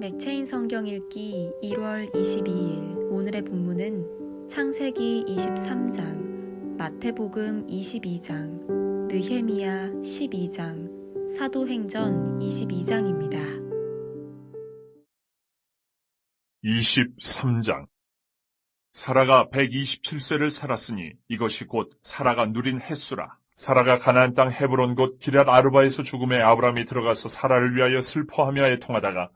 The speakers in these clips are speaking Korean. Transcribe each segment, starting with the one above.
맥체인 성경 읽기 1월 22일 오늘의 본문은 창세기 23장, 마태복음 22장, 느헤미야 12장, 사도행전 22장입니다. 23장 사라가 127세를 살았으니 이것이 곧 사라가 누린 횟수라. 사라가 가나안 땅 헤브론 곧 기럇 아르바에서 죽음에 아브라함이 들어가서 사라를 위하여 슬퍼하며 애통하다가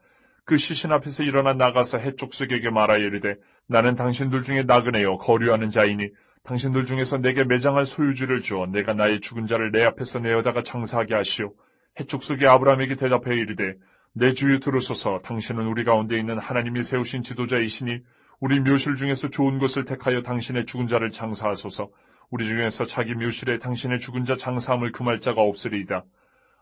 그 시신 앞에서 일어나 나가서 해족속에게 말하여 이르되 나는 당신들 중에 나그네요 거류하는 자이니 당신들 중에서 내게 매장할 소유주를 주어 내가 나의 죽은 자를 내 앞에서 내어다가 장사하게 하시오. 해족속의 아브라함에게 대답하여 이르되 내 주유 들으소서 당신은 우리 가운데 있는 하나님이 세우신 지도자이시니 우리 묘실 중에서 좋은 것을 택하여 당신의 죽은 자를 장사하소서 우리 중에서 자기 묘실에 당신의 죽은 자 장사함을 금할 자가 없으리이다.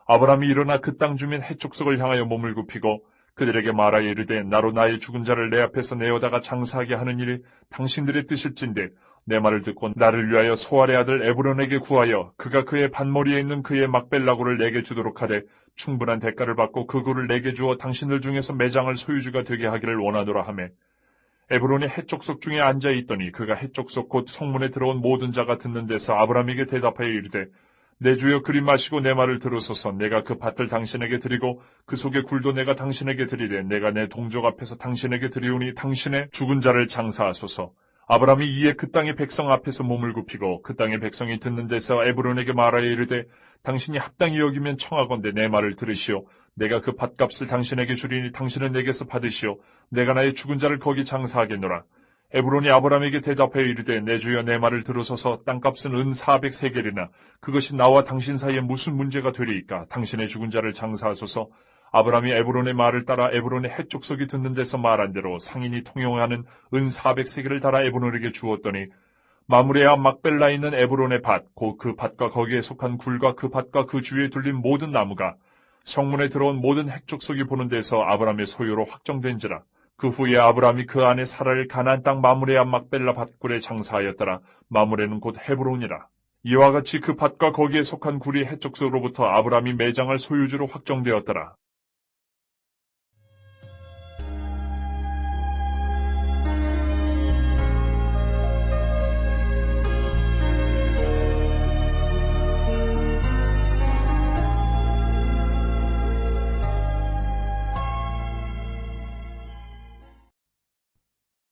아브라함이 일어나 그 땅 주민 해족속을 향하여 몸을 굽히고 그들에게 말하여 이르되 나로 나의 죽은 자를 내 앞에서 내어다가 장사하게 하는 일이 당신들의 뜻일진데 내 말을 듣고 나를 위하여 소알의 아들 에브론에게 구하여 그가 그의 반머리에 있는 그의 막벨라고를 내게 주도록 하되 충분한 대가를 받고 그 굴을 내게 주어 당신들 중에서 매장을 소유주가 되게 하기를 원하노라 하매 에브론이 해족속 중에 앉아 있더니 그가 해족속 곧 성문에 들어온 모든 자가 듣는 데서 아브라함에게 대답하여 이르되 내 주여 그리 마시고 내 말을 들으소서. 내가 그 밭을 당신에게 드리고 그 속의 굴도 내가 당신에게 드리되 내가 내 동족 앞에서 당신에게 드리오니 당신의 죽은 자를 장사하소서. 아브라함이 이에 그 땅의 백성 앞에서 몸을 굽히고 그 땅의 백성이 듣는 데서 에브론에게 말하여 이르되 당신이 합당히 여기면 청하건대 내 말을 들으시오. 내가 그 밭값을 당신에게 주리니 당신은 내게서 받으시오. 내가 나의 죽은 자를 거기 장사하겠노라 에브론이 아브라함에게 대답하여 이르되 내 주여 내 말을 들으소서 땅값은 은 400세겔이나 그것이 나와 당신 사이에 무슨 문제가 되리이까 당신의 죽은 자를 장사하소서 아브라함이 에브론의 말을 따라 에브론의 해족속이 듣는 데서 말한 대로 상인이 통용하는 은 400세겔을 달아 에브론에게 주었더니 마무레아 막벨라 있는 에브론의 밭, 곧 그 밭과 거기에 속한 굴과 그 밭과 그 주위에 둘린 모든 나무가 성문에 들어온 모든 핵족속이 보는 데서 아브라함의 소유로 확정된지라. 그 후에 아브라함이 그 안에 사라를 가나안 땅 마무레아 막벨라 밭굴에 장사하였더라. 마무레는 곧 헤브론이라. 이와 같이 그 밭과 거기에 속한 굴이 해족속으로부터 아브라함이 매장할 소유주로 확정되었더라.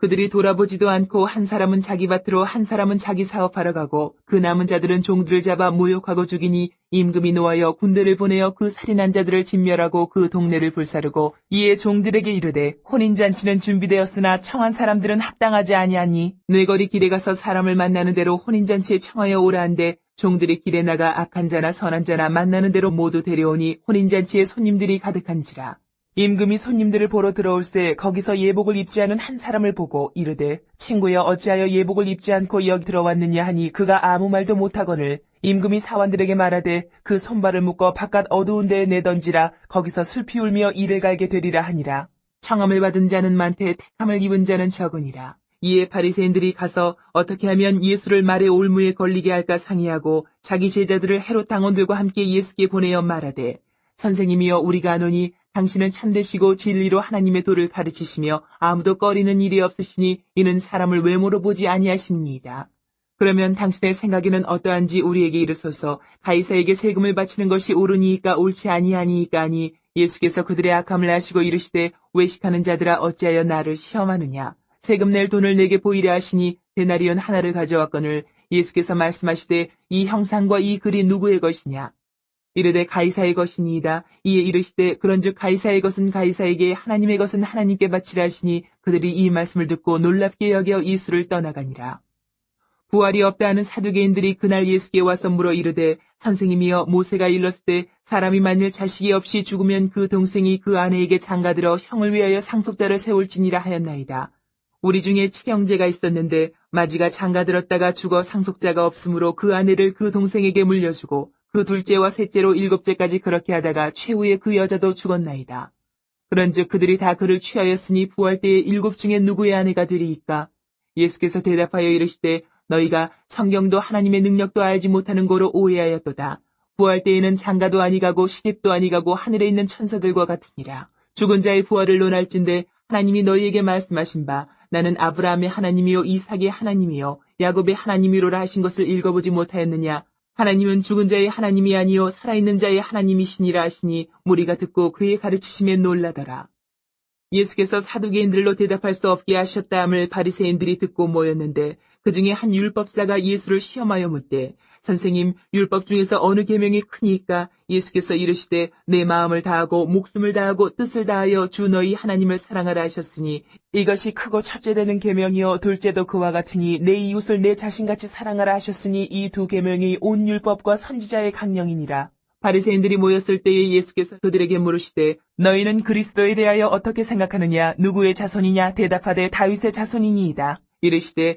그들이 돌아보지도 않고 한 사람은 자기 밭으로 한 사람은 자기 사업하러 가고 그 남은 자들은 종들을 잡아 모욕하고 죽이니 임금이 놓아여 군대를 보내어 그 살인한 자들을 진멸하고 그 동네를 불사르고 이에 종들에게 이르되 혼인잔치는 준비되었으나 청한 사람들은 합당하지 아니하니 뇌거리 길에 가서 사람을 만나는 대로 혼인잔치에 청하여 오라 한데 종들이 길에 나가 악한 자나 선한 자나 만나는 대로 모두 데려오니 혼인잔치에 손님들이 가득한지라 임금이 손님들을 보러 들어올 때 거기서 예복을 입지 않은 한 사람을 보고 이르되 친구여 어찌하여 예복을 입지 않고 여기 들어왔느냐 하니 그가 아무 말도 못하거늘 임금이 사원들에게 말하되 그 손발을 묶어 바깥 어두운 데에 내던지라 거기서 슬피 울며 이를 갈게 되리라 하니라. 청함을 받은 자는 많되 택함을 입은 자는 적으니라. 이에 바리새인들이 가서 어떻게 하면 예수를 말의 올무에 걸리게 할까 상의하고 자기 제자들을 헤롯 당원들과 함께 예수께 보내어 말하되 선생님이여 우리가 아노니 당신은 참되시고 진리로 하나님의 도를 가르치시며 아무도 꺼리는 일이 없으시니 이는 사람을 외모로 보지 아니하십니다. 그러면 당신의 생각에는 어떠한지 우리에게 이르소서 가이사에게 세금을 바치는 것이 옳으니까 옳지 아니하니까 하니 예수께서 그들의 악함을 아시고 이르시되 외식하는 자들아 어찌하여 나를 시험하느냐 세금 낼 돈을 내게 보이려 하시니 데나리온 하나를 가져왔거늘 예수께서 말씀하시되 이 형상과 이 글이 누구의 것이냐 이르되 가이사의 것이니이다. 이에 이르시되 그런즉 가이사의 것은 가이사에게 하나님의 것은 하나님께 바치라 하시니 그들이 이 말씀을 듣고 놀랍게 여겨 이수를 떠나가니라. 부활이 없다 하는 사두개인들이 그날 예수께 와서 물어 이르되 선생님이여 모세가 일렀을 때 사람이 만일 자식이 없이 죽으면 그 동생이 그 아내에게 장가들어 형을 위하여 상속자를 세울지니라 하였나이다. 우리 중에 칠형제가 있었는데 마지가 장가들었다가 죽어 상속자가 없으므로 그 아내를 그 동생에게 물려주고 그 둘째와 셋째로 일곱째까지 그렇게 하다가 최후에 그 여자도 죽었나이다. 그런즉 그들이 다 그를 취하였으니 부활 때에 일곱 중에 누구의 아내가 되리이까? 예수께서 대답하여 이르시되 너희가 성경도 하나님의 능력도 알지 못하는 고로 오해하였도다. 부활 때에는 장가도 아니가고 시집도 아니가고 하늘에 있는 천사들과 같으니라. 죽은 자의 부활을 논할진대 하나님이 너희에게 말씀하신 바 나는 아브라함의 하나님이요 이삭의 하나님이요 야곱의 하나님이로라 하신 것을 읽어보지 못하였느냐 하나님은 죽은 자의 하나님이 아니요 살아있는 자의 하나님이시니라 하시니 무리가 듣고 그의 가르치심에 놀라더라. 예수께서 사두개인들로 대답할 수 없게 하셨다함을 바리새인들이 듣고 모였는데 그 중에 한 율법사가 예수를 시험하여 묻되 선생님 율법 중에서 어느 계명이 크니까 예수께서 이르시되 내 마음을 다하고 목숨을 다하고 뜻을 다하여 주 너희 하나님을 사랑하라 하셨으니 이것이 크고 첫째 되는 계명이요 둘째도 그와 같으니 내 이웃을 내 자신같이 사랑하라 하셨으니 이 두 계명이 온 율법과 선지자의 강령이니라. 바리새인들이 모였을 때에 예수께서 그들에게 물으시되 너희는 그리스도에 대하여 어떻게 생각하느냐? 누구의 자손이냐? 대답하되 다윗의 자손이니이다. 이르시되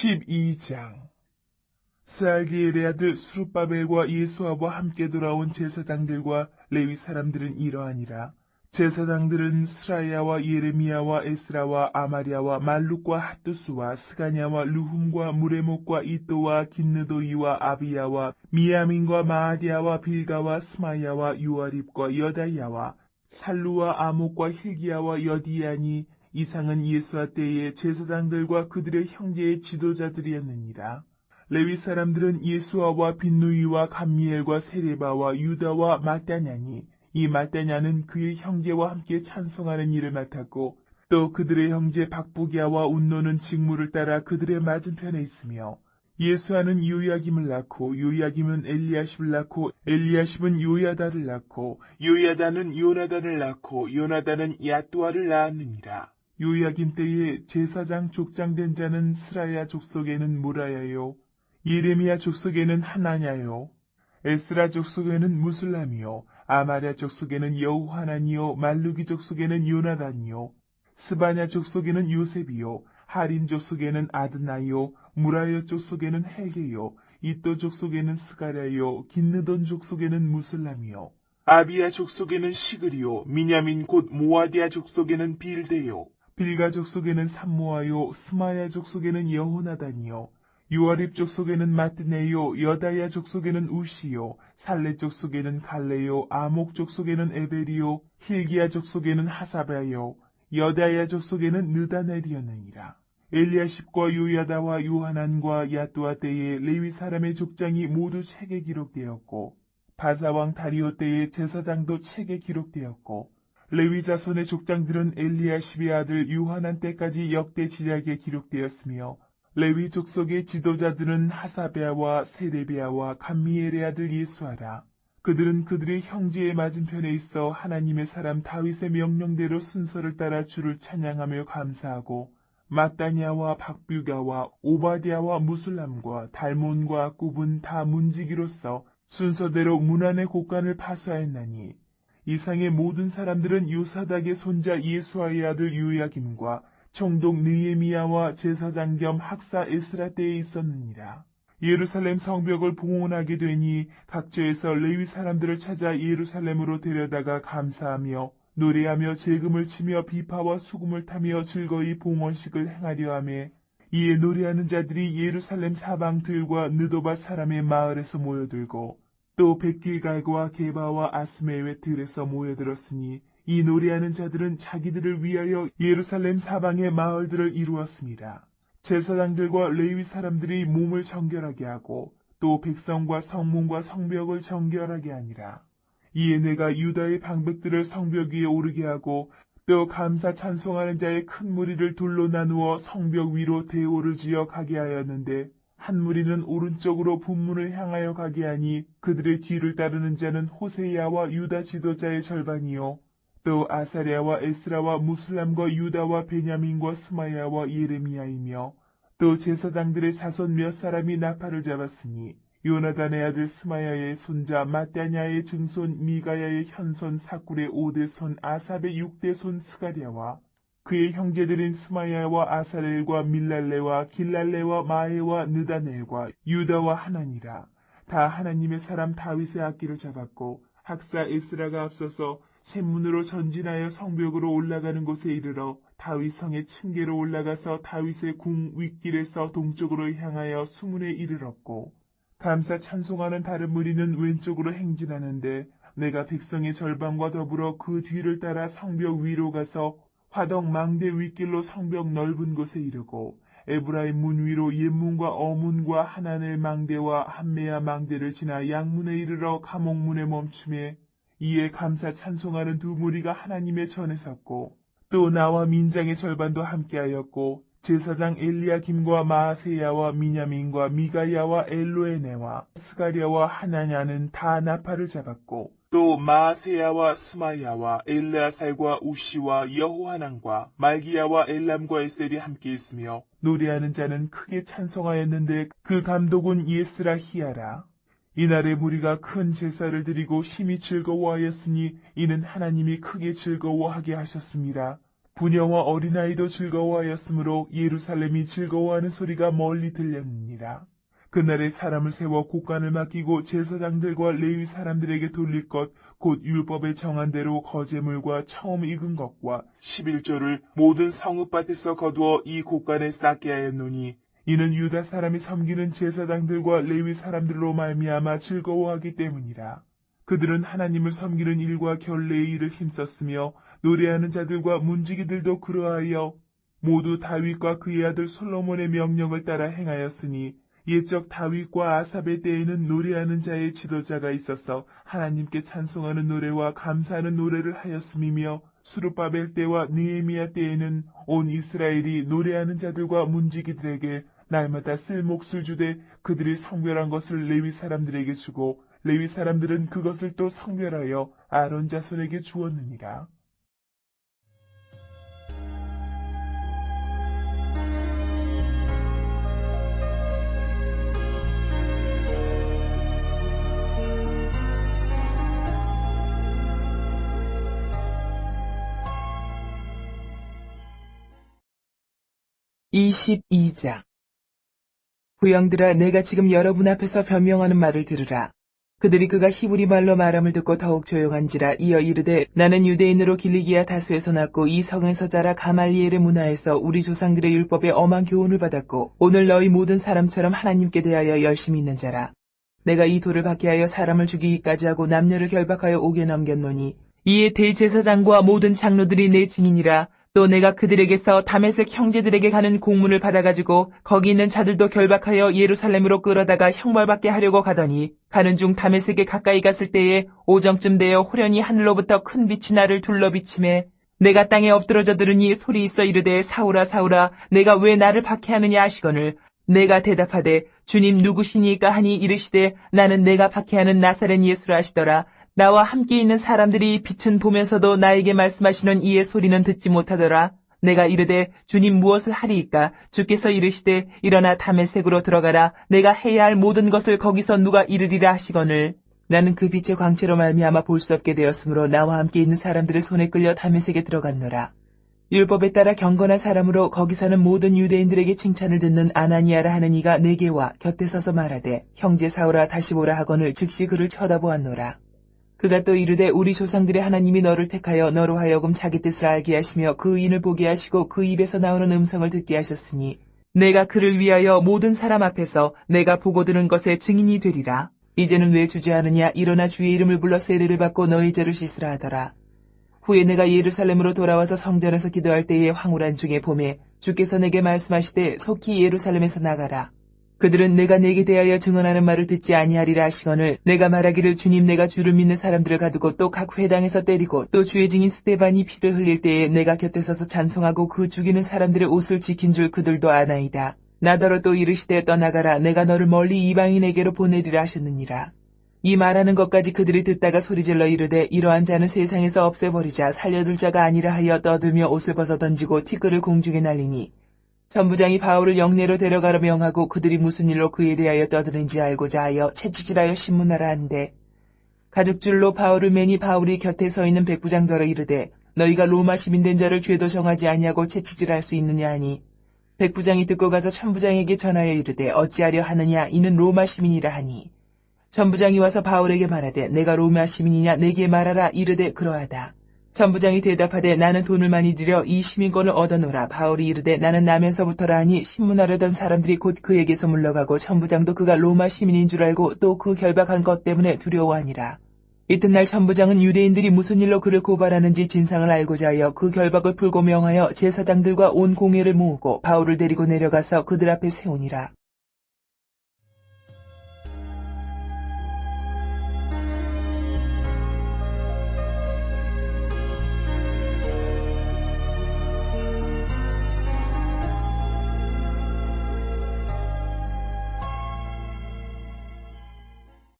십이 장 스알기엘의 아들 수르바벨과 예수아와 함께 돌아온 제사장들과 레위 사람들은 이러하니라. 제사장들은 스라야와 예레미야와 에스라와 아마리아와 말룩과 핫두스와 스가냐와 루훔과 무레목과 이또와 긴느도이와 아비야와 미야민과 마아디아와 빌가와 스마야와 유아립과 여다야와 살루와 아목과 힐기야와 여디야니 이상은 예수와 때의 제사장들과 그들의 형제의 지도자들이었느니라. 레위 사람들은 예수아와 빈누이와 감미엘과 세레바와 유다와 마따냐니 이 마따냐는 그의 형제와 함께 찬송하는 일을 맡았고 또 그들의 형제 박부기아와 운노는 직무를 따라 그들의 맞은편에 있으며 예수아는 요야김을 낳고 요야김은 엘리야십을 낳고 엘리야십은 요야다를 낳고 요야다는 요나단을 낳고 요나단은 야뚜아를 낳았느니라. 요야김 때에 제사장 족장된 자는 스라야 족속에는 무라야요 예레미야 족속에는 하나냐요 에스라 족속에는 무슬람이요 아마랴 족속에는 여우하나니요 말루기 족속에는 요나단이요 스바냐 족속에는 요셉이요 하림 족속에는 아드나요 무라여 족속에는 헬게요 이또 족속에는 스가랴요 긴느돈 족속에는 무슬람이요 아비야 족속에는 시그리요 미냐민 곧 모아디아 족속에는 빌데요 빌가 족 속에는 삼모아요 스마야 족 속에는 여호나단이요 유아립 족 속에는 마트네요 여다야 족 속에는 우시요 살레 족 속에는 갈레요 아목 족 속에는 에베리요 힐기야 족 속에는 하사바요 여다야 족 속에는 느다넬이었느니라. 엘리야십과 요야다와 요하난과 야뚜아 때에 레위 사람의 족장이 모두 책에 기록되었고 바사왕 다리오 때의 제사장도 책에 기록되었고 레위 자손의 족장들은 엘리야 십의 아들 요하난 때까지 역대 지략에 기록되었으며 레위 족속의 지도자들은 하사베아와 세레베아와 감미엘의 아들 예수하라. 그들은 그들의 형제의 맞은편에 있어 하나님의 사람 다윗의 명령대로 순서를 따라 주를 찬양하며 감사하고 마따냐와 박뷰가와 오바디아와 무슬람과 달몬과 굽은 다 문지기로서 순서대로 문안의 곡간을 파수하였나니 이상의 모든 사람들은 요사닥의 손자 예수아의 아들 요야김과 총독 느에미야와 제사장 겸 학사 에스라 때에 있었느니라. 예루살렘 성벽을 봉헌하게 되니 각처에서 레위 사람들을 찾아 예루살렘으로 데려다가 감사하며 노래하며 재금을 치며 비파와 수금을 타며 즐거이 봉헌식을 행하려 하며 이에 노래하는 자들이 예루살렘 사방들과 느도바 사람의 마을에서 모여들고 또 백길갈과 게바와 아스메웨 들에서 모여들었으니 이 노래하는 자들은 자기들을 위하여 예루살렘 사방의 마을들을 이루었습니다. 제사장들과 레위 사람들이 몸을 정결하게 하고 또 백성과 성문과 성벽을 정결하게 하니라. 이에 내가 유다의 방백들을 성벽 위에 오르게 하고 또 감사 찬송하는 자의 큰 무리를 둘로 나누어 성벽 위로 대오를 지어 가게 하였는데 한 무리는 오른쪽으로 분문을 향하여 가게 하니 그들의 뒤를 따르는 자는 호세야와 유다 지도자의 절반이요. 또 아사랴와 에스라와 무슬람과 유다와 베냐민과 스마야와 예레미야이며 또 제사장들의 자손 몇 사람이 나팔을 잡았으니 요나단의 아들 스마야의 손자 마따냐의 증손 미가야의 현손 사꿀의 오대손 아삽의 육대손 스가랴와 그의 형제들인 스마야와 아사렐과 밀랄레와 길랄레와 마에와 느다넬과 유다와 하나니라. 다 하나님의 사람 다윗의 악기를 잡았고 학사 에스라가 앞서서 샘문으로 전진하여 성벽으로 올라가는 곳에 이르러 다윗 성의 층계로 올라가서 다윗의 궁 윗길에서 동쪽으로 향하여 수문에 이르렀고 감사 찬송하는 다른 무리는 왼쪽으로 행진하는데 내가 백성의 절반과 더불어 그 뒤를 따라 성벽 위로 가서 화덕 망대 윗길로 성벽 넓은 곳에 이르고 에브라임 문 위로 옛문과 어문과 하나넬 망대와 한메야 망대를 지나 양문에 이르러 감옥문에 멈춤에 이에 감사 찬송하는 두 무리가 하나님의 전에 섰고 또 나와 민장의 절반도 함께하였고 제사장 엘리야김과 마아세야와 미냐민과 미가야와 엘로에네와 스가랴와 하나냐는 다 나팔을 잡았고 또 마아세야와 스마야와 엘레아살과 우시와 여호하난과 말기야와 엘람과 에셀이 함께 있으며 노래하는 자는 크게 찬송하였는데 그 감독은 예스라 히야라 이날의 무리가 큰 제사를 드리고 심히 즐거워하였으니 이는 하나님이 크게 즐거워하게 하셨습니다. 부녀와 어린아이도 즐거워하였으므로 예루살렘이 즐거워하는 소리가 멀리 들렸느니라. 그날에 사람을 세워 곡간을 맡기고 제사장들과 레위 사람들에게 돌릴 것, 곧 율법에 정한 대로 거제물과 처음 익은 것과 11조를 모든 성읍밭에서 거두어 이 곡간에 쌓게 하였노니 이는 유다 사람이 섬기는 제사장들과 레위 사람들로 말미암아 즐거워하기 때문이라. 그들은 하나님을 섬기는 일과 결례의 일을 힘썼으며 노래하는 자들과 문지기들도 그러하여 모두 다윗과 그의 아들 솔로몬의 명령을 따라 행하였으니 옛적 다윗과 아삽의 때에는 노래하는 자의 지도자가 있어서 하나님께 찬송하는 노래와 감사하는 노래를 하였음이며 수르바벨 때와 느헤미야 때에는 온 이스라엘이 노래하는 자들과 문지기들에게 날마다 쓸 몫을 주되 그들이 성별한 것을 레위 사람들에게 주고 레위 사람들은 그것을 또 성별하여 아론 자손에게 주었느니라. (22장) 부영들아 내가 지금 여러분 앞에서 변명하는 말을 들으라. 그들이 그가 히브리 말로 말함을 듣고 더욱 조용한지라 이어 이르되 나는 유대인으로 길리기아 다수에서 났고 이 성에서 자라 가말리엘의 문화에서 우리 조상들의 율법에 엄한 교훈을 받았고 오늘 너희 모든 사람처럼 하나님께 대하여 열심히 있는 자라. 내가 이 돌을 받게 하여 사람을 죽이기까지 하고 남녀를 결박하여 옥에 넘겼노니 이에 대제사장과 모든 장로들이 내 증인이라 또 내가 그들에게서 다메섹 형제들에게 가는 공문을 받아가지고 거기 있는 자들도 결박하여 예루살렘으로 끌어다가 형벌받게 하려고 가더니 가는 중 다메섹에 가까이 갔을 때에 오정쯤 되어 호련히 하늘로부터 큰 빛이 나를 둘러 비침에 내가 땅에 엎드러져 들으니 소리 있어 이르되 사울아 사울아 내가 왜 나를 박해하느냐 하시거늘 내가 대답하되 주님 누구시니까 하니 이르시되 나는 내가 박해하는 나사렛 예수라 하시더라 나와 함께 있는 사람들이 빛은 보면서도 나에게 말씀하시는 이의 소리는 듣지 못하더라. 내가 이르되 주님 무엇을 하리이까 주께서 이르시되 일어나 담에색으로 들어가라 내가 해야 할 모든 것을 거기서 누가 이르리라 하시거늘 나는 그 빛의 광채로 말미암아 볼 수 없게 되었으므로 나와 함께 있는 사람들의 손에 끌려 담에색에 들어갔노라. 율법에 따라 경건한 사람으로 거기 사는 모든 유대인들에게 칭찬을 듣는 아나니아라 하는 이가 내게 와 곁에 서서 말하되 형제 사오라 다시 보라 하거늘 즉시 그를 쳐다보았노라. 그가 또 이르되 우리 조상들의 하나님이 너를 택하여 너로 하여금 자기 뜻을 알게 하시며 그 인을 보게 하시고 그 입에서 나오는 음성을 듣게 하셨으니 내가 그를 위하여 모든 사람 앞에서 내가 보고 들은 것의 증인이 되리라. 이제는 왜 주저하느냐 일어나 주의 이름을 불러 세례를 받고 너희 죄를 씻으라 하더라. 후에 내가 예루살렘으로 돌아와서 성전에서 기도할 때에 황홀한 중에 봄에 주께서 내게 말씀하시되 속히 예루살렘에서 나가라. 그들은 내가 내게 대하여 증언하는 말을 듣지 아니하리라 하시거늘 내가 말하기를 주님 내가 주를 믿는 사람들을 가두고 또 각 회당에서 때리고 또 주의 증인 스테반이 피를 흘릴 때에 내가 곁에 서서 찬송하고 그 죽이는 사람들의 옷을 지킨 줄 그들도 아나이다. 나더러 또 이르시되 떠나가라 내가 너를 멀리 이방인에게로 보내리라 하셨느니라. 이 말하는 것까지 그들이 듣다가 소리질러 이르되 이러한 자는 세상에서 없애버리자 살려둘 자가 아니라 하여 떠들며 옷을 벗어 던지고 티끌을 공중에 날리니 전부장이 바울을 영내로 데려가려 명하고 그들이 무슨 일로 그에 대하여 떠드는지 알고자 하여 채찍질하여 신문하라 한데 가죽줄로 바울을 매니 바울이 곁에 서 있는 백부장더러 이르되 너희가 로마 시민 된 자를 죄도 정하지 아니하고 채찍질할 수 있느냐 하니? 백부장이 듣고 가서 천부장에게 전하여 이르되 어찌하려 하느냐? 이는 로마 시민이라 하니. 전부장이 와서 바울에게 말하되 내가 로마 시민이냐? 내게 말하라. 이르되 그러하다. 전부장이 대답하되 나는 돈을 많이 들여 이 시민권을 얻어노라. 바울이 이르되 나는 나면서부터라 하니 신문하려던 사람들이 곧 그에게서 물러가고 천부장도 그가 로마 시민인 줄 알고 또 그 결박한 것 때문에 두려워하니라. 이튿날 천부장은 유대인들이 무슨 일로 그를 고발하는지 진상을 알고자 하여 그 결박을 풀고 명하여 제사장들과 온 공회를 모으고 바울을 데리고 내려가서 그들 앞에 세우니라.